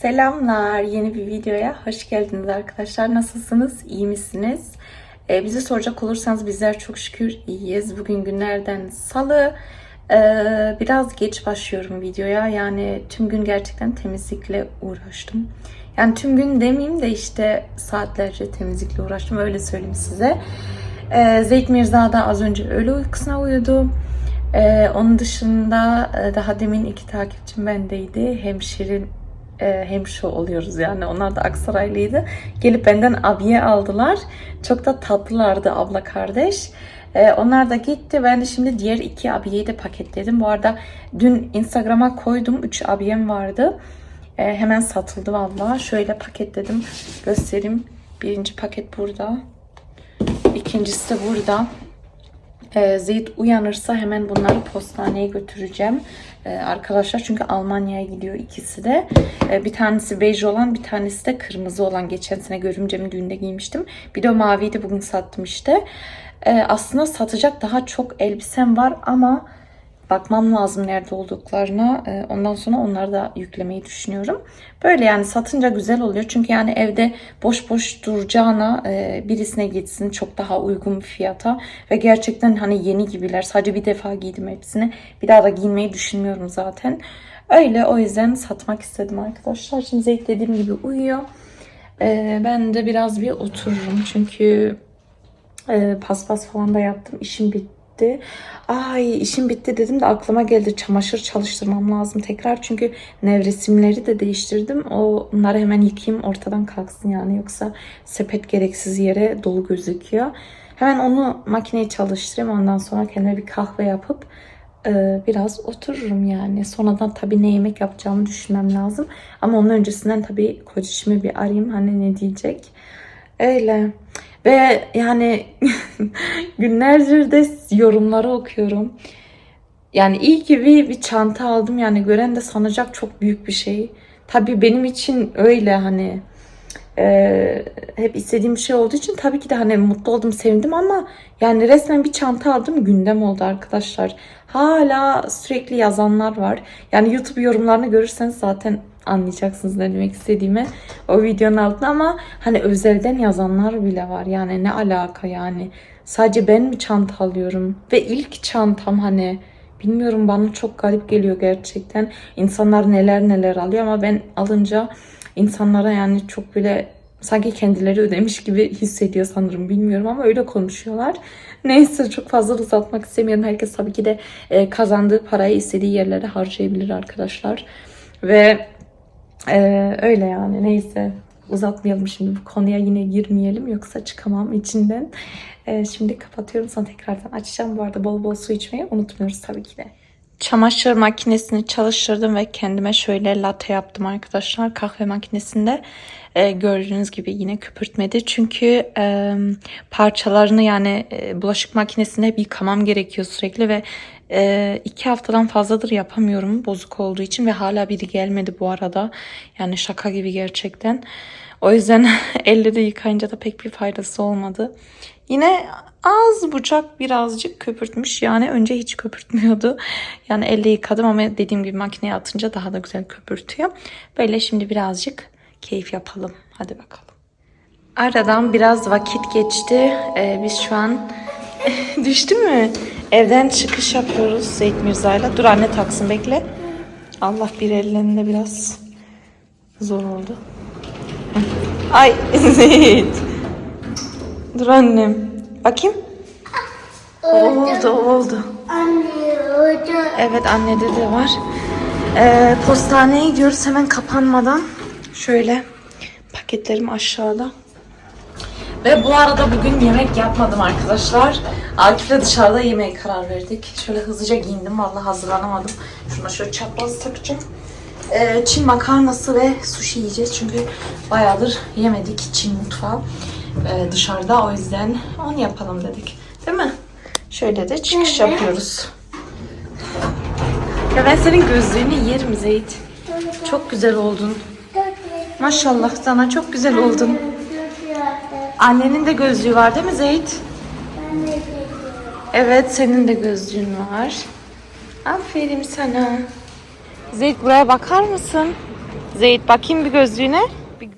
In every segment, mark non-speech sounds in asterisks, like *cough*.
Selamlar. Yeni bir videoya hoş geldiniz arkadaşlar. Nasılsınız? İyi misiniz? Ee, bize soracak olursanız bizler çok şükür iyiyiz. Bugün günlerden salı. Ee, biraz geç başlıyorum videoya. Yani tüm gün gerçekten temizlikle uğraştım. Yani tüm gün demeyeyim de işte saatlerce temizlikle uğraştım. Öyle söyleyeyim size. Ee, Zeyt Mirza da az önce öğle uykusuna uyudu. Ee, onun dışında e, daha demin iki takipçim bendeydi. Hemşirin e, hemşo oluyoruz yani. Onlar da Aksaraylıydı. Gelip benden abiye aldılar. Çok da tatlılardı abla kardeş. E, onlar da gitti. Ben de şimdi diğer iki abiyeyi de paketledim. Bu arada dün Instagram'a koydum. Üç abiyem vardı. E, hemen satıldı valla. Şöyle paketledim. Göstereyim. Birinci paket burada. İkincisi de burada. Ee, Zeyt uyanırsa hemen bunları postaneye götüreceğim Ee, arkadaşlar. Çünkü Almanya'ya gidiyor ikisi de. Ee, bir tanesi bej olan bir tanesi de kırmızı olan. Geçen sene görümcemin düğünde giymiştim. Bir de o maviyi de bugün sattım işte. Aslında satacak daha çok elbisem var ama bakmam lazım nerede olduklarına. Ee, Ondan sonra onları da yüklemeyi düşünüyorum. Böyle yani satınca güzel oluyor. Çünkü yani evde boş boş duracağına e, birisine gitsin çok daha uygun bir fiyata. Ve gerçekten hani yeni gibiler. Sadece bir defa giydim hepsini. Bir daha da giymeyi düşünmüyorum zaten. Öyle o yüzden satmak istedim arkadaşlar. Şimdi Zeyt dediğim gibi uyuyor. Ee, Ben de biraz bir otururum. Çünkü ee, paspas falan da yaptım. İşim bitti. Ay işim bitti dedim de aklıma geldi. Çamaşır çalıştırmam lazım tekrar. Çünkü nevresimleri de değiştirdim. Onları hemen yıkayayım ortadan kalksın yani. Yoksa sepet gereksiz yere dolu gözüküyor. Hemen onu makineye çalıştırayım. Ondan sonra kendime bir kahve yapıp e, biraz otururum yani. Sonradan tabii ne yemek yapacağımı düşünmem lazım. Ama onun öncesinden tabii kocacığımı bir arayayım. Hani ne diyecek. Öyle. Ve yani *laughs* günlerdir de yorumları okuyorum. Yani iyi ki bir, bir çanta aldım yani gören de sanacak çok büyük bir şey. Tabii benim için öyle hani e, hep istediğim bir şey olduğu için tabii ki de hani mutlu oldum, sevindim ama yani resmen bir çanta aldım gündem oldu arkadaşlar. Hala sürekli yazanlar var. Yani YouTube yorumlarını görürseniz zaten anlayacaksınız ne demek istediğimi o videonun altında ama hani özelden yazanlar bile var. Yani ne alaka yani. Sadece ben mi çanta alıyorum? Ve ilk çantam hani bilmiyorum bana çok garip geliyor gerçekten. İnsanlar neler neler alıyor ama ben alınca insanlara yani çok bile sanki kendileri ödemiş gibi hissediyor sanırım bilmiyorum ama öyle konuşuyorlar. Neyse çok fazla uzatmak istemiyorum. Herkes tabii ki de e, kazandığı parayı istediği yerlere harcayabilir arkadaşlar. Ve ee, öyle yani neyse uzatmayalım şimdi bu konuya yine girmeyelim yoksa çıkamam içinden. Ee, şimdi kapatıyorum sonra tekrardan açacağım. Bu arada bol bol su içmeyi unutmuyoruz tabii ki de. Çamaşır makinesini çalıştırdım ve kendime şöyle latte yaptım arkadaşlar kahve makinesinde. Ee, gördüğünüz gibi yine köpürtmedi. Çünkü e, parçalarını yani e, bulaşık makinesinde hep yıkamam gerekiyor sürekli ve e, iki haftadan fazladır yapamıyorum bozuk olduğu için ve hala biri gelmedi bu arada. Yani şaka gibi gerçekten. O yüzden *laughs* elle de yıkayınca da pek bir faydası olmadı. Yine az bucak birazcık köpürtmüş. Yani önce hiç köpürtmüyordu. Yani elle yıkadım ama dediğim gibi makineye atınca daha da güzel köpürtüyor. Böyle şimdi birazcık keyif yapalım. Hadi bakalım. Aradan biraz vakit geçti. Ee, biz şu an *laughs* düştü mü? Evden çıkış yapıyoruz Zeyt Mirza'yla. Dur anne taksın bekle. Allah bir ellerinde biraz zor oldu. Ay *laughs* Zeyt. Dur annem. Bakayım. Oldu oldu. Anne orada Evet annede de var. Ee, postaneye gidiyoruz hemen kapanmadan. Şöyle paketlerim aşağıda. Ve bu arada bugün yemek yapmadım arkadaşlar. Akif'le dışarıda yemeğe karar verdik. Şöyle hızlıca giyindim. Vallahi hazırlanamadım. Şuna şöyle çapraz takacağım. Ee, Çin makarnası ve sushi yiyeceğiz. Çünkü bayağıdır yemedik Çin mutfağı ee, dışarıda. O yüzden onu yapalım dedik. Değil mi? Şöyle de çıkış yapıyoruz. Ya ben senin gözlüğünü yerim Zeyt. Çok güzel oldun. Maşallah sana çok güzel oldun. Annenin de gözlüğü var değil mi Zeyt? Evet senin de gözlüğün var. Aferin sana. Zeyt buraya bakar mısın? Zeyt bakayım bir gözlüğüne. Bir-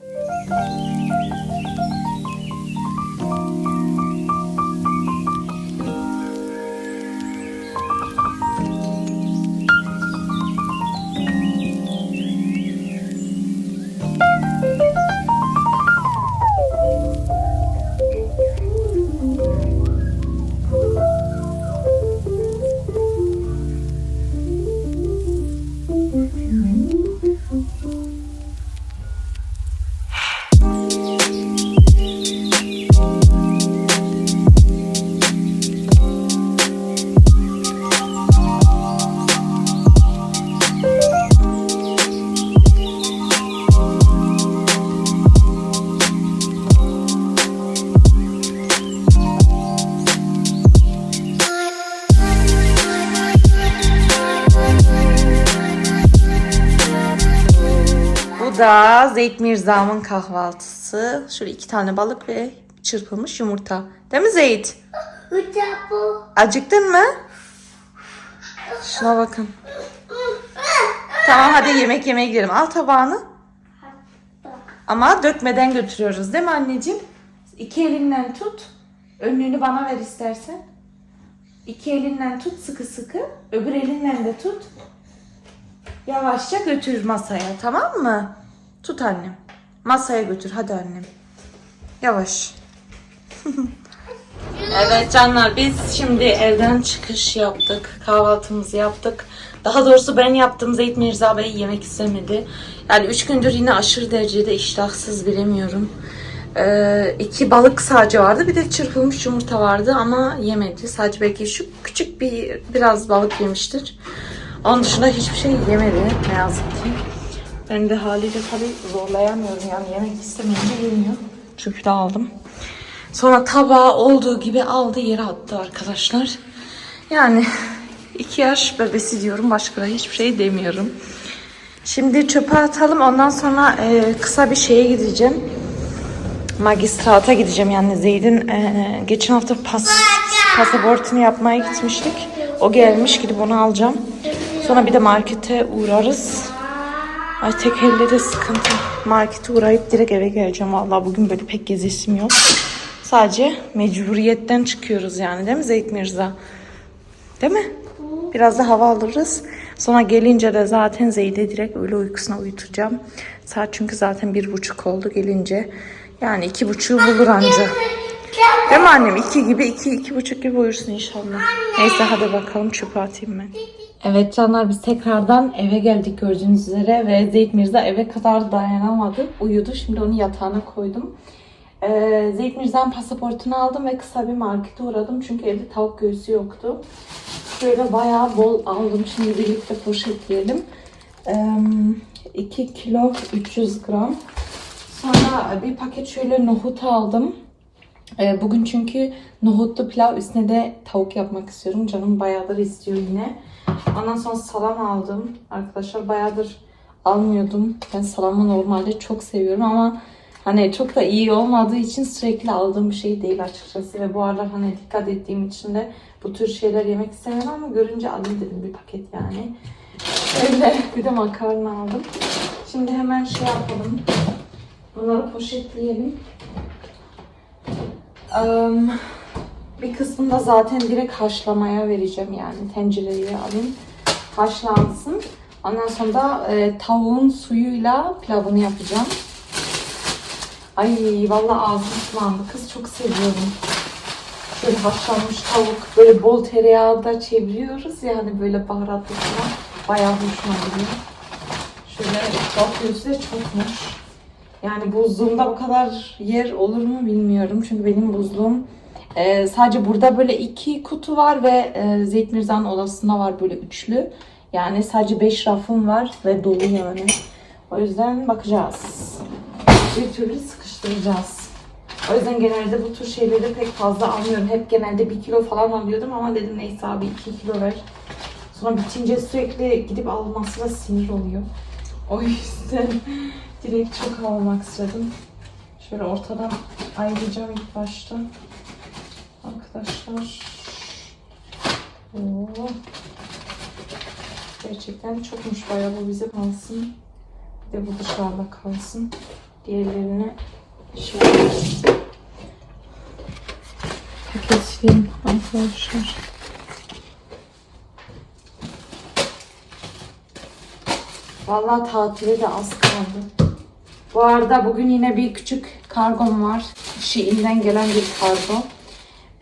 Da Zeyt Mirzam'ın kahvaltısı. Şöyle iki tane balık ve çırpılmış yumurta. Değil mi Zeyt? Acıktın mı? Şuna bakın. Tamam hadi yemek yemeye gidelim. Al tabağını. Ama dökmeden götürüyoruz değil mi anneciğim? İki elinden tut. Önlüğünü bana ver istersen. İki elinden tut sıkı sıkı. Öbür elinden de tut. Yavaşça götür masaya tamam mı? Tut annem. Masaya götür hadi annem. Yavaş. *laughs* Evet canlar biz şimdi evden çıkış yaptık. Kahvaltımızı yaptık. Daha doğrusu ben yaptım. Zeyt Mirza Bey yemek istemedi. Yani üç gündür yine aşırı derecede iştahsız bilemiyorum. Ee, iki balık sadece vardı. Bir de çırpılmış yumurta vardı ama yemedi. Sadece belki şu küçük bir biraz balık yemiştir. Onun dışında hiçbir şey yemedi ne yazık ki. Ben de haliyle tabii zorlayamıyorum yani yemek istemeyince yemiyor. Çöpü de aldım. Sonra tabağı olduğu gibi aldı yere attı arkadaşlar. Yani iki yaş bebesi diyorum başka hiçbir şey demiyorum. Şimdi çöpe atalım ondan sonra e, kısa bir şeye gideceğim. Magistrata gideceğim yani Zeyd'in e, geçen hafta pas, pasaportunu yapmaya gitmiştik. O gelmiş gidip onu alacağım. Sonra bir de markete uğrarız. Ay tek elle de sıkıntı. Markete uğrayıp direkt eve geleceğim. Vallahi bugün böyle pek gezesim yok. Sadece mecburiyetten çıkıyoruz yani değil mi Zeyt Mirza? Değil mi? Biraz da hava alırız. Sonra gelince de zaten Zeyd'i direkt öyle uykusuna uyutacağım. Saat çünkü zaten bir buçuk oldu gelince. Yani iki buçuğu bulur anca. Değil mi annem? İki gibi, iki, iki buçuk gibi uyursun inşallah. Neyse hadi bakalım çöpe atayım ben. Evet canlar biz tekrardan eve geldik gördüğünüz üzere ve Zeyt Mirza eve kadar dayanamadı. Uyudu. Şimdi onu yatağına koydum. Ee, Zeyt Mirza'nın pasaportunu aldım ve kısa bir markete uğradım. Çünkü evde tavuk göğsü yoktu. Şöyle bayağı bol aldım. Şimdi birlikte poşetleyelim. Ee, 2 kilo 300 gram. Sonra bir paket şöyle nohut aldım. Ee, Bugün çünkü nohutlu pilav üstüne de tavuk yapmak istiyorum. Canım bayağıdır istiyor yine. Ondan sonra salam aldım. Arkadaşlar bayağıdır almıyordum. Ben salamı normalde çok seviyorum ama hani çok da iyi olmadığı için sürekli aldığım bir şey değil açıkçası. Ve bu aralar hani dikkat ettiğim için de bu tür şeyler yemek istemiyorum ama görünce alayım dedim bir paket yani. Öyle bir de makarna aldım. Şimdi hemen şey yapalım. Bunları poşetleyelim. Bir kısmını da zaten direkt haşlamaya vereceğim yani tencereye alayım. Haşlansın. Ondan sonra da e, tavuğun suyuyla pilavını yapacağım. Ay vallahi ağzım sulandı. Kız çok seviyorum. Şöyle haşlanmış tavuk böyle bol tereyağı da çeviriyoruz yani böyle baharatlı falan. Bayağı hoşuma gidiyor. Şöyle bakıyoruz da çokmuş. Yani buzluğumda bu kadar yer olur mu bilmiyorum. Çünkü benim buzluğum e, sadece burada böyle iki kutu var ve e, Zeyt Mirza'nın odasında var böyle üçlü. Yani sadece beş rafım var ve dolu yani. O yüzden bakacağız. Bir türlü sıkıştıracağız. O yüzden genelde bu tür şeyleri pek fazla almıyorum. Hep genelde bir kilo falan alıyordum ama dedim neyse abi iki kilo ver. Sonra bitince sürekli gidip alması da sinir oluyor. O yüzden direkt çok almak istedim. Şöyle ortadan ayıracağım ilk başta. Arkadaşlar. Oo. Gerçekten çokmuş bayağı bu bize kalsın. Bir de bu dışarıda kalsın. Diğerlerini şöyle paketleyeyim arkadaşlar. Vallahi tatile de az kaldı. Bu arada bugün yine bir küçük kargom var. Şiinden gelen bir kargo.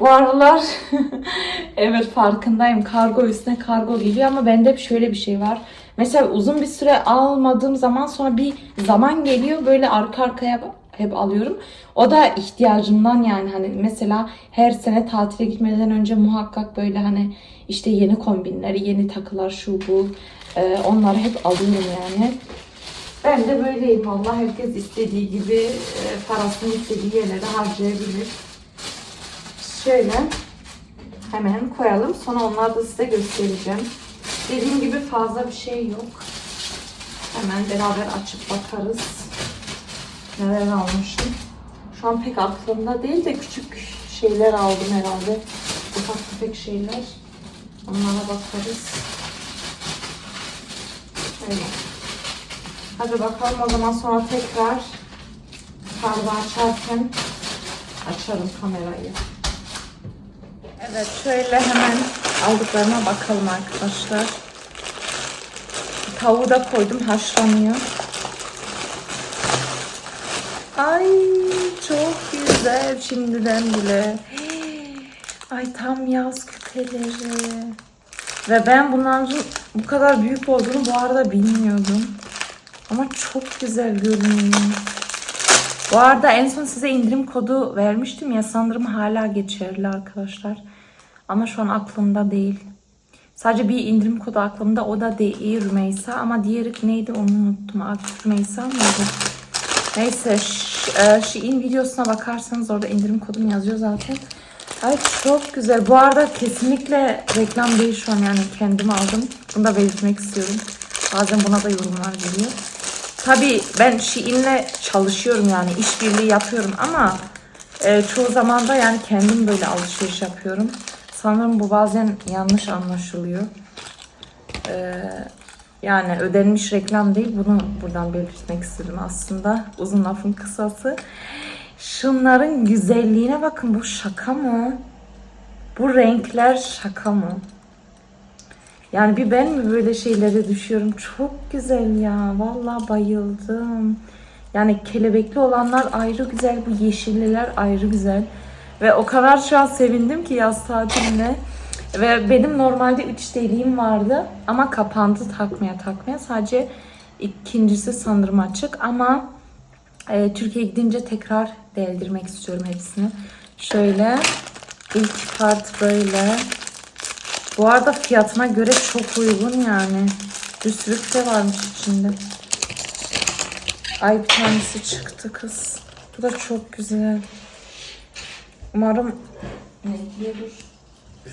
Bu aralar *laughs* evet farkındayım. Kargo üstüne kargo geliyor ama bende hep şöyle bir şey var. Mesela uzun bir süre almadığım zaman sonra bir zaman geliyor böyle arka arkaya hep alıyorum. O da ihtiyacımdan yani hani mesela her sene tatile gitmeden önce muhakkak böyle hani işte yeni kombinler, yeni takılar şu bu e, onları hep alıyorum yani. Ben de böyleyim valla herkes istediği gibi e, parasını istediği yerlere harcayabilir. Şöyle hemen koyalım. Sonra onları da size göstereceğim. Dediğim gibi fazla bir şey yok. Hemen beraber açıp bakarız. Neler almışım. Şu an pek aklımda değil de küçük şeyler aldım herhalde. Ufak tefek şeyler. Onlara bakarız. Öyle. Hadi bakalım o zaman sonra tekrar kargo açarken açarım kamerayı. Evet şöyle hemen aldıklarıma bakalım arkadaşlar. Tavuğu da koydum haşlanıyor. Ay çok güzel şimdiden bile. Ay tam yaz küpeleri. Ve ben bunların bu kadar büyük olduğunu bu arada bilmiyordum. Ama çok güzel görünüyor. Bu arada en son size indirim kodu vermiştim ya sanırım hala geçerli arkadaşlar. Ama şu an aklımda değil. Sadece bir indirim kodu aklımda o da değil Rümeysa ama diğeri neydi onu unuttum. Rümeysa mıydı? Neyse e, Shein videosuna bakarsanız orada indirim kodum yazıyor zaten. Ay çok güzel. Bu arada kesinlikle reklam değil şu an yani kendim aldım. Bunu da belirtmek istiyorum. Bazen buna da yorumlar geliyor. Tabii ben Shein'le çalışıyorum yani işbirliği yapıyorum ama e, çoğu zaman da yani kendim böyle alışveriş yapıyorum. Sanırım bu bazen yanlış anlaşılıyor. E, yani ödenmiş reklam değil bunu buradan belirtmek istedim aslında. Uzun lafın kısası. Şunların güzelliğine bakın bu şaka mı? Bu renkler şaka mı? Yani bir ben mi böyle şeylere düşüyorum? Çok güzel ya. Vallahi bayıldım. Yani kelebekli olanlar ayrı güzel. Bu yeşilliler ayrı güzel. Ve o kadar şu an sevindim ki yaz tatiline. Ve benim normalde 3 deliğim vardı. Ama kapandı takmaya takmaya. Sadece ikincisi sanırım açık. Ama e, Türkiye'ye gidince tekrar deldirmek istiyorum hepsini. Şöyle ilk part böyle. Bu arada fiyatına göre çok uygun yani. Bir sürü küpe varmış içinde. Ay bir tanesi çıktı kız. Bu da çok güzel. Umarım dur.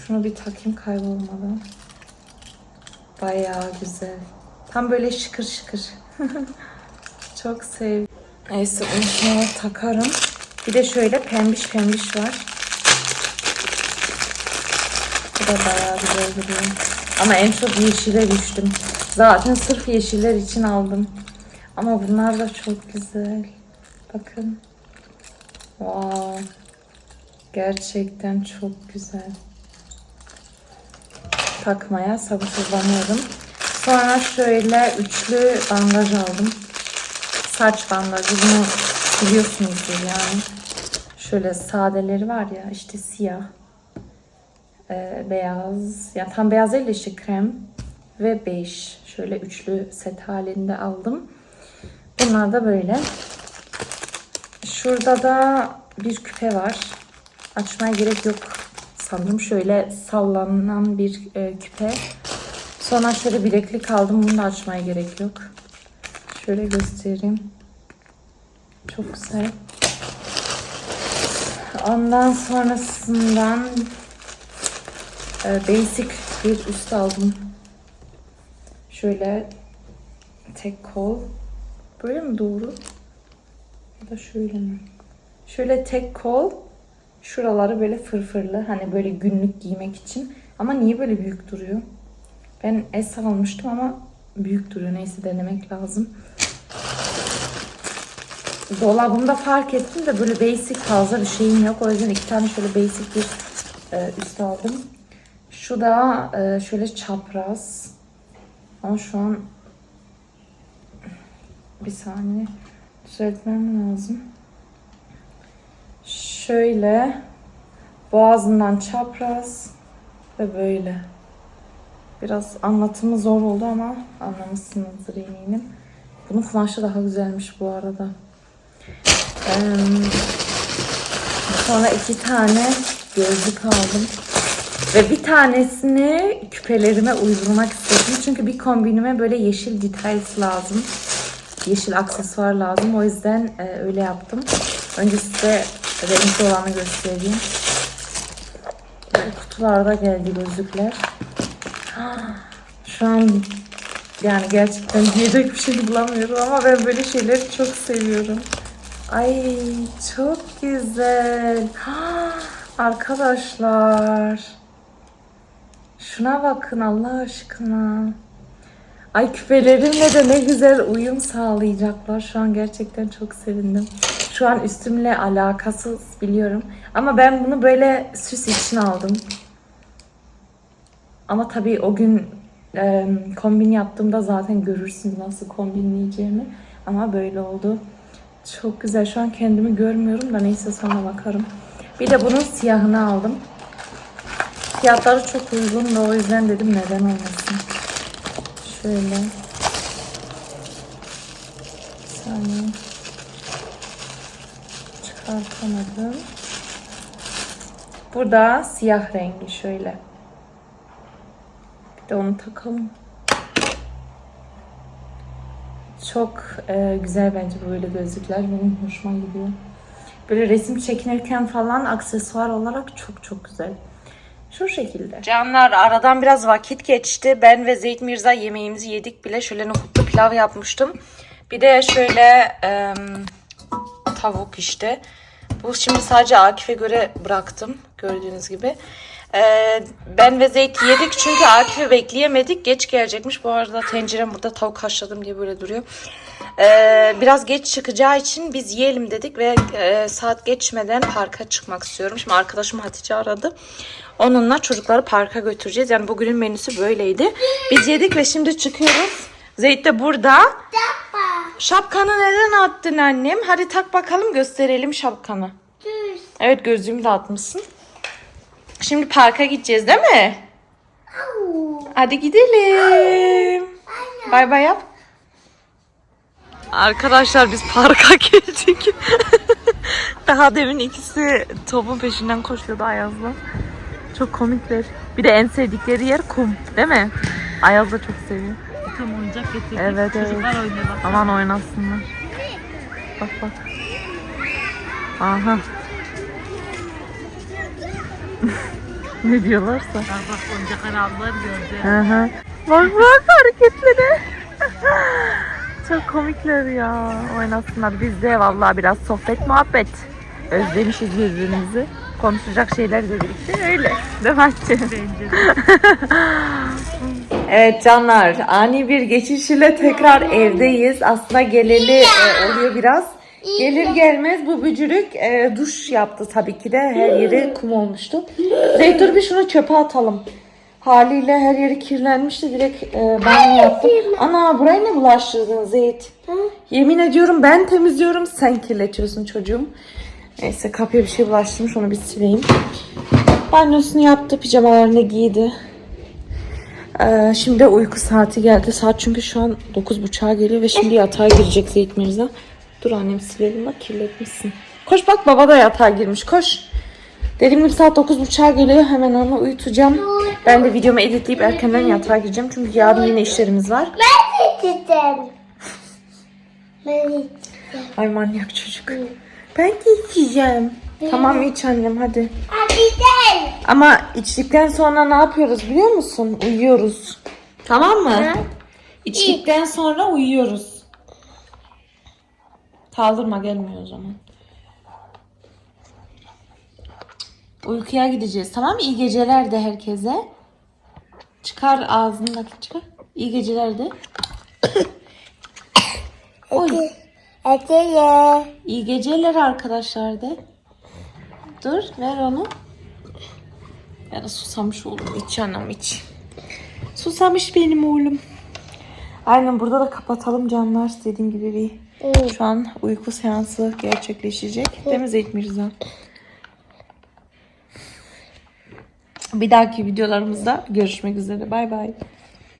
Şunu bir takayım kaybolmadan. Bayağı güzel. Tam böyle şıkır şıkır. *laughs* çok sevdim. Neyse onu takarım. Bir de şöyle pembiş pembiş var. Da bayağı güzel duruyor. Ama en çok yeşile düştüm. Zaten sırf yeşiller için aldım. Ama bunlar da çok güzel. Bakın. Wow. Gerçekten çok güzel. Takmaya sabırsızlanıyorum. Sonra şöyle üçlü bandaj aldım. Saç bandajı. Bunu biliyorsunuzdur yani. Şöyle sadeleri var ya işte siyah e, beyaz, yani tam beyaz değil de işte krem ve bej. Şöyle üçlü set halinde aldım. Bunlar da böyle. Şurada da bir küpe var. Açmaya gerek yok sanırım. Şöyle sallanan bir e, küpe. Sonra şöyle bileklik aldım. Bunu da açmaya gerek yok. Şöyle göstereyim. Çok güzel. Ondan sonrasından basic bir üst aldım. Şöyle tek kol. Böyle mi doğru? Ya da şöyle mi? Şöyle tek kol. Şuraları böyle fırfırlı. Hani böyle günlük giymek için. Ama niye böyle büyük duruyor? Ben S almıştım ama büyük duruyor. Neyse denemek lazım. dolabımda fark ettim de böyle basic fazla bir şeyim yok. O yüzden iki tane şöyle basic bir e, üst aldım. Şu da e, şöyle çapraz. Ama şu an bir saniye düzeltmem lazım. Şöyle boğazından çapraz ve böyle. Biraz anlatımı zor oldu ama anlamışsınızdır eminim. Bunun kumaşı daha güzelmiş bu arada. Ee, sonra iki tane gözlük aldım. Ve bir tanesini küpelerime uydurmak istedim. Çünkü bir kombinime böyle yeşil details lazım. Yeşil aksesuar lazım. O yüzden e, öyle yaptım. Önce size renkli olanı göstereyim. Böyle kutularda geldi gözlükler. Şu an yani gerçekten *laughs* diyecek bir şey bulamıyorum ama ben böyle şeyleri çok seviyorum. Ay çok güzel. *gasps* Arkadaşlar. Şuna bakın Allah aşkına. Ay küpelerimle de ne güzel uyum sağlayacaklar. Şu an gerçekten çok sevindim. Şu an üstümle alakasız biliyorum. Ama ben bunu böyle süs için aldım. Ama tabii o gün e, kombin yaptığımda zaten görürsünüz nasıl kombinleyeceğimi. Ama böyle oldu. Çok güzel. Şu an kendimi görmüyorum da neyse sonra bakarım. Bir de bunun siyahını aldım. Fiyatları çok uygun da o yüzden dedim neden olmasın. Şöyle. Saniye. Çıkartamadım. Burada siyah rengi şöyle. Bir de onu takalım. Çok e, güzel bence böyle gözlükler. Benim hoşuma gidiyor. Böyle resim çekinirken falan aksesuar olarak çok çok güzel. Şu şekilde. Canlar aradan biraz vakit geçti. Ben ve Zeyt Mirza yemeğimizi yedik bile. Şöyle nohutlu pilav yapmıştım. Bir de şöyle e, tavuk işte. Bu şimdi sadece Akif'e göre bıraktım. Gördüğünüz gibi. Ee, ben ve Zeyt yedik çünkü Akif'i bekleyemedik. Geç gelecekmiş. Bu arada tencerem burada tavuk haşladım diye böyle duruyor. Ee, biraz geç çıkacağı için biz yiyelim dedik ve e, saat geçmeden parka çıkmak istiyorum. Şimdi arkadaşım Hatice aradı. Onunla çocukları parka götüreceğiz. Yani bugünün menüsü böyleydi. Biz yedik ve şimdi çıkıyoruz. Zeyt de burada. Şapkanı neden attın annem? Hadi tak bakalım gösterelim şapkanı. Düz. Evet gözlüğümü de atmışsın. Şimdi parka gideceğiz değil mi? Au. Hadi gidelim. Bay bay yap. Arkadaşlar biz parka *laughs* geldik. Daha demin ikisi topun peşinden koşuyordu Ayaz'la. Çok komikler. Bir de en sevdikleri yer kum değil mi? Ayaz da çok seviyor. Tam oyuncak getirdik. Evet, evet. Çocuklar oynuyor bak. Aman oynasınlar. Bak bak. Aha. *laughs* ne diyorlarsa. Bak bak oyuncak arabalar gördü. Hı hı. Bak bak hareketlere. *laughs* Çok komikler ya. Oynasınlar. Biz de vallahi biraz sohbet muhabbet. Özlemişiz birbirimizi. Konuşacak şeyler de birlikte öyle. Hatice? Bence de. *laughs* Evet canlar ani bir geçiş ile tekrar evdeyiz. Aslında geleli e, oluyor biraz. Gelir gelmez bu bücürük e, duş yaptı tabii ki de. Her yeri kum olmuştu. Zeytur bir şunu çöpe atalım. Haliyle her yeri kirlenmişti. Direkt e, banyo yaptım. Ana burayı ne bulaştırdın Zeyt? Yemin ediyorum ben temizliyorum sen kirletiyorsun çocuğum. Neyse kapıya bir şey bulaştırmış onu bir sileyim. Banyosunu yaptı pijamalarını giydi. Ee, şimdi uyku saati geldi. Saat çünkü şu an 9.30'a geliyor ve şimdi yatağa girecek Zeyt Mirza. Dur annem silelim bak kirletmişsin. Koş bak baba da yatağa girmiş koş. Dediğim gibi saat 9.30'a geliyor. Hemen onu uyutacağım. Ben de videomu editleyip erkenden yatağa gireceğim. Çünkü yarın yine işlerimiz var. Ben içeceğim. Ben içeceğim. Ay manyak çocuk. Ben de içeceğim. Tamam iç annem hadi. Hadi gel. Ama içtikten sonra ne yapıyoruz biliyor musun? Uyuyoruz. Tamam mı? İçtikten sonra uyuyoruz. Kaldırma gelmiyor o zaman. Uykuya gideceğiz tamam mı? İyi geceler de herkese. Çıkar ağzındaki çıkar. İyi geceler de. *coughs* Oy. Hediye. İyi geceler arkadaşlar de. Dur ver onu. Ya da susamış oğlum iç anam iç. Susamış benim oğlum. Aynen burada da kapatalım canlar dediğim gibi bir şu an uyku seansı gerçekleşecek. Değil mi Zeyt Mirza? Bir dahaki videolarımızda görüşmek üzere. Bay bay.